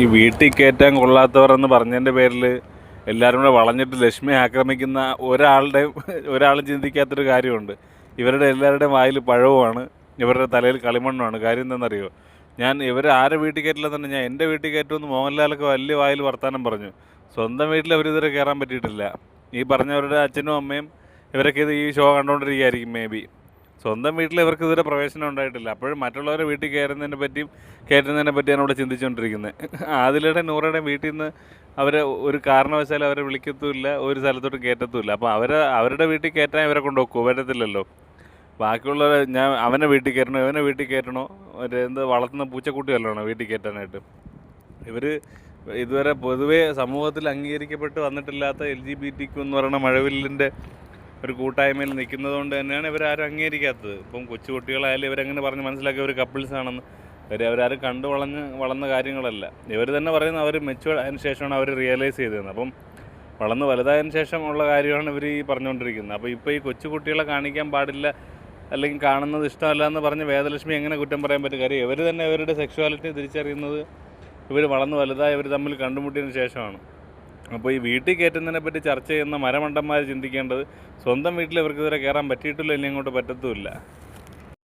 ഈ വീട്ടിൽ കയറ്റാൻ കൊള്ളാത്തവരെന്ന് പറഞ്ഞതിന്റെ പേരിൽ എല്ലാവരും കൂടെ വളഞ്ഞിട്ട് ലക്ഷ്മിയെ ആക്രമിക്കുന്ന ഒരാളുടെയും ഒരാളും ചിന്തിക്കാത്തൊരു കാര്യമുണ്ട്. ഇവരുടെ എല്ലാവരുടെയും വായിൽ പഴവുമാണ് ഇവരുടെ തലയിൽ കളിമണ്ണുമാണ്. കാര്യം എന്താണെന്നറിയോ? ഞാൻ ഇവർ ആരെ വീട്ടിൽ കയറ്റില്ലെന്ന് ഞാൻ എന്റെ വീട്ടിൽ കയറ്റുമെന്ന് മോഹൻലാലൊക്കെ വലിയ വായിൽ വർത്തമാനം പറഞ്ഞു. സ്വന്തം വീട്ടിൽ അവരിതുവരെ കയറാൻ പറ്റിയിട്ടില്ല. ഈ പറഞ്ഞവരുടെ അച്ഛനും അമ്മയും ഇവരൊക്കെ ഇത് ഈ ഷോ കണ്ടുകൊണ്ടിരിക്കുകയായിരിക്കും മേ ബി സ്വന്തം വീട്ടിൽ ഇവർക്ക് ഇതുവരെ പ്രവേശനം ഉണ്ടായിട്ടില്ല. അപ്പോഴും മറ്റുള്ളവരെ വീട്ടിൽ കയറുന്നതിനെ പറ്റിയും കയറ്റുന്നതിനെ പറ്റിയാണ് ഇവിടെ ചിന്തിച്ചുകൊണ്ടിരിക്കുന്നത്. ആദിലയുടെ നൂറയുടെ വീട്ടിൽ നിന്ന് അവരെ ഒരു കാരണവശാലും അവരെ വിളിക്കത്തുമില്ല ഒരു സ്ഥലത്തോട്ട് കയറ്റത്തുമില്ല. അപ്പോൾ അവരെ അവരുടെ വീട്ടിൽ കയറ്റാൻ ഇവരെ കൊണ്ടുപോകുമോ പറ്റത്തില്ലല്ലോ ബാക്കിയുള്ളവരെ ഞാൻ അവനെ വീട്ടിൽ കയറ്റണോ? ഇവനെ വീട്ടിൽ കയറ്റണോ? ഒരു എന്ത് വളർത്തുന്ന പൂച്ചക്കുട്ടി വല്ലതാണോ വീട്ടിൽ കയറ്റാനായിട്ട്? ഇവർ ഇതുവരെ പൊതുവേ സമൂഹത്തിൽ അംഗീകരിക്കപ്പെട്ട് വന്നിട്ടില്ലാത്ത L G B T Q എന്ന് പറയുന്ന മഴവില്ലിന്റെ ഒരു കൂട്ടായ്മയിൽ നിൽക്കുന്നത് കൊണ്ട് തന്നെയാണ് ഇവരാരും അംഗീകരിക്കാത്തത്. ഇപ്പം കൊച്ചുകുട്ടികളായാലും ഇവരങ്ങനെ പറഞ്ഞ് മനസ്സിലാക്കിയ ഒരു കപ്പിൾസ് ആണെന്ന്. ഇവർ അവരാരും കണ്ടു വളഞ്ഞ് വളർന്ന കാര്യങ്ങളല്ല. ഇവർ തന്നെ പറയുന്നത് അവർ മെച്ചുവേർഡ് ആയതിനു ശേഷമാണ് അവർ റിയലൈസ് ചെയ്തത് അപ്പം വളർന്ന് വലുതായതിനു ശേഷം ഉള്ള കാര്യമാണ് ഇവർ ഈ പറഞ്ഞുകൊണ്ടിരിക്കുന്നത്. അപ്പോൾ ഇപ്പോൾ ഈ കൊച്ചുകുട്ടികളെ കാണിക്കാൻ പാടില്ല അല്ലെങ്കിൽ കാണുന്നത് ഇഷ്ടമല്ല എന്ന് പറഞ്ഞ് വേദലക്ഷ്മി എങ്ങനെ കുറ്റം പറയാൻ പറ്റും? കാര്യം ഇവർ തന്നെ ഇവരുടെ സെക്ഷുവാലിറ്റി തിരിച്ചറിയുന്നത് ഇവർ വളർന്ന് വലുതായി ഇവർ തമ്മിൽ കണ്ടുമുട്ടിയതിന് ശേഷമാണ്. അപ്പോൾ ഈ വീട്ടിൽ കയറ്റുന്നതിനെ പറ്റി ചർച്ച ചെയ്യുന്ന മരമണ്ടന്മാർ ചിന്തിക്കേണ്ടത് സ്വന്തം വീട്ടിൽ ഇവർക്ക് ഇതുവരെ കയറാൻ പറ്റിയിട്ടില്ല ഇനി അങ്ങോട്ട് പറ്റത്തുമില്ല.